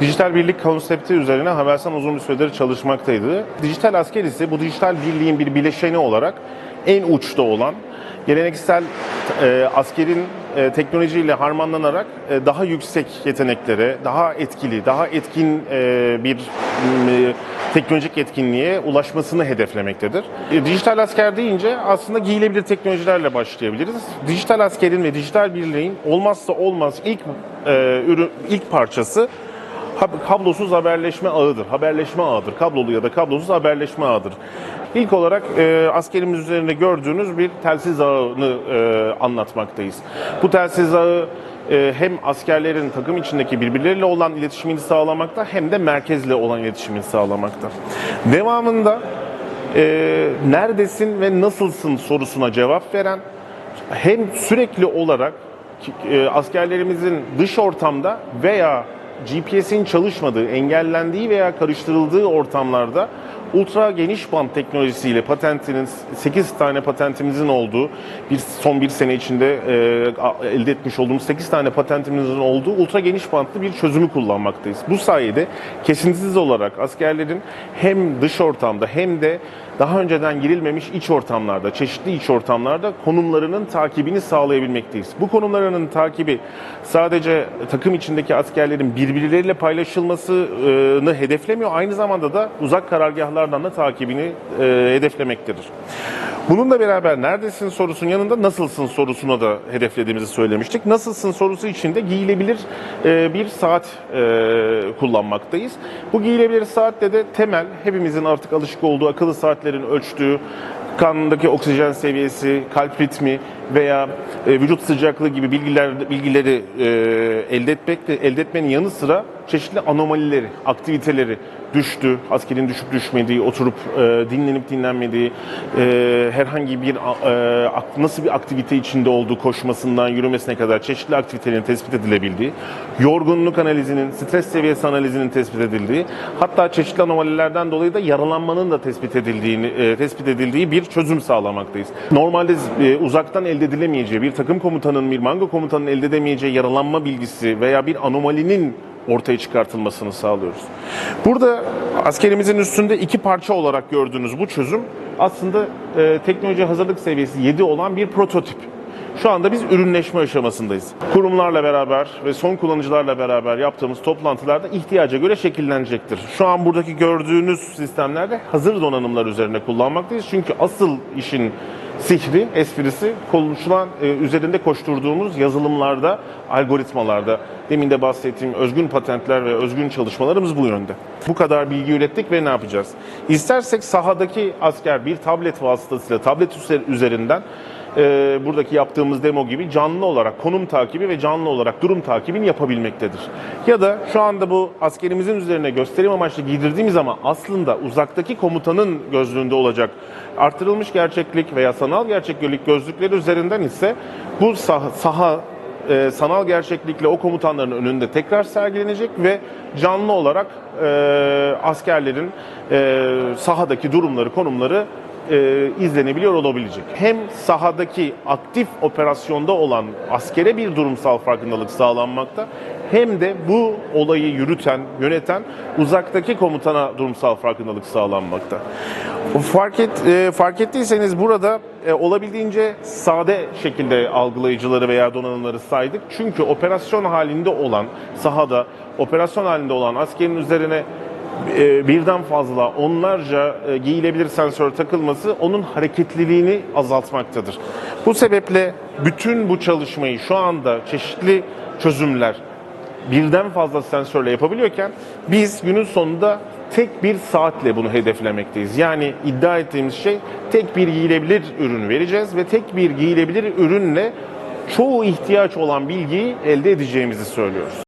Dijital birlik konsepti üzerine Havelsan uzun bir süredir çalışmaktaydı. Dijital asker ise bu dijital birliğin bir bileşeni olarak en uçta olan geleneksel e, askerin e, teknolojiyle harmanlanarak e, daha yüksek yeteneklere, daha etkili, daha etkin e, bir m, teknolojik etkinliğe ulaşmasını hedeflemektedir. E, dijital asker deyince aslında giyilebilir teknolojilerle başlayabiliriz. Dijital askerin ve dijital birliğin olmazsa olmaz ilk e, ürün, ilk parçası kablosuz haberleşme ağıdır. Haberleşme ağıdır. Kablolu ya da kablosuz haberleşme ağıdır. İlk olarak e, askerimiz üzerinde gördüğünüz bir telsiz ağını e, anlatmaktayız. Bu telsiz ağı e, hem askerlerin takım içindeki birbirleriyle olan iletişimini sağlamakta hem de merkezle olan iletişimini sağlamakta. Devamında e, neredesin ve nasılsın sorusuna cevap veren hem sürekli olarak e, askerlerimizin dış ortamda veya GPS'in çalışmadığı, engellendiği veya karıştırıldığı ortamlarda ultra geniş band teknolojisiyle patentinin 8 tane patentimizin olduğu bir son bir sene içinde e, elde etmiş olduğumuz 8 tane patentimizin olduğu ultra geniş bantlı bir çözümü kullanmaktayız. Bu sayede kesintisiz olarak askerlerin hem dış ortamda hem de daha önceden girilmemiş iç ortamlarda, çeşitli iç ortamlarda konumlarının takibini sağlayabilmekteyiz. Bu konumlarının takibi sadece takım içindeki askerlerin birbirleriyle paylaşılmasını hedeflemiyor. Aynı zamanda da uzak karargahlardan da takibini e, hedeflemektedir. Bununla beraber neredesin sorusunun yanında nasılsın sorusuna da hedeflediğimizi söylemiştik. Nasılsın sorusu için de giyilebilir e, bir saat e, kullanmaktayız. Bu giyilebilir saatte de temel hepimizin artık alışık olduğu akıllı saatlerin ölçtüğü kanındaki oksijen seviyesi, kalp ritmi veya e, vücut sıcaklığı gibi bilgiler bilgileri e, elde etmek elde etmenin yanı sıra çeşitli anomalileri, aktiviteleri düştü, askerin düşüp düşmediği, oturup e, dinlenip dinlenmediği, e, herhangi bir e, nasıl bir aktivite içinde olduğu, koşmasından yürümesine kadar çeşitli aktivitelerin tespit edilebildiği, yorgunluk analizinin, stres seviyesi analizinin tespit edildiği, hatta çeşitli anomalilerden dolayı da yaralanmanın da tespit edildiğini e, tespit edildiği bir çözüm sağlamaktayız. Normalde e, uzaktan elde edilemeyeceği, bir takım komutanının, bir mango komutanının elde edemeyeceği yaralanma bilgisi veya bir anomalinin ortaya çıkartılmasını sağlıyoruz. Burada askerimizin üstünde iki parça olarak gördüğünüz bu çözüm aslında e, teknoloji hazırlık seviyesi 7 olan bir prototip. Şu anda biz ürünleşme aşamasındayız. Kurumlarla beraber ve son kullanıcılarla beraber yaptığımız toplantılarda ihtiyaca göre şekillenecektir. Şu an buradaki gördüğünüz sistemlerde hazır donanımlar üzerine kullanmaktayız. Çünkü asıl işin sihri, esprisi konuşulan, e, üzerinde koşturduğumuz yazılımlarda, algoritmalarda. Demin de bahsettiğim özgün patentler ve özgün çalışmalarımız bu yönde. Bu kadar bilgi ürettik ve ne yapacağız? İstersek sahadaki asker bir tablet vasıtasıyla, tablet üzer- üzerinden e, buradaki yaptığımız demo gibi canlı olarak konum takibi ve canlı olarak durum takibini yapabilmektedir. Ya da şu anda bu askerimizin üzerine gösterim amaçlı giydirdiğimiz ama aslında uzaktaki komutanın gözlüğünde olacak artırılmış gerçeklik veya sanal gerçeklik gözlükleri üzerinden ise bu saha, saha e, sanal gerçeklikle o komutanların önünde tekrar sergilenecek ve canlı olarak e, askerlerin e, sahadaki durumları, konumları e, izlenebiliyor olabilecek. Hem sahadaki aktif operasyonda olan askere bir durumsal farkındalık sağlanmakta hem de bu olayı yürüten, yöneten uzaktaki komutana durumsal farkındalık sağlanmakta. Fark, et, e, fark ettiyseniz burada e, olabildiğince sade şekilde algılayıcıları veya donanımları saydık. Çünkü operasyon halinde olan sahada operasyon halinde olan askerin üzerine birden fazla onlarca e, giyilebilir sensör takılması onun hareketliliğini azaltmaktadır. Bu sebeple bütün bu çalışmayı şu anda çeşitli çözümler birden fazla sensörle yapabiliyorken biz günün sonunda tek bir saatle bunu hedeflemekteyiz. Yani iddia ettiğimiz şey tek bir giyilebilir ürün vereceğiz ve tek bir giyilebilir ürünle çoğu ihtiyaç olan bilgiyi elde edeceğimizi söylüyoruz.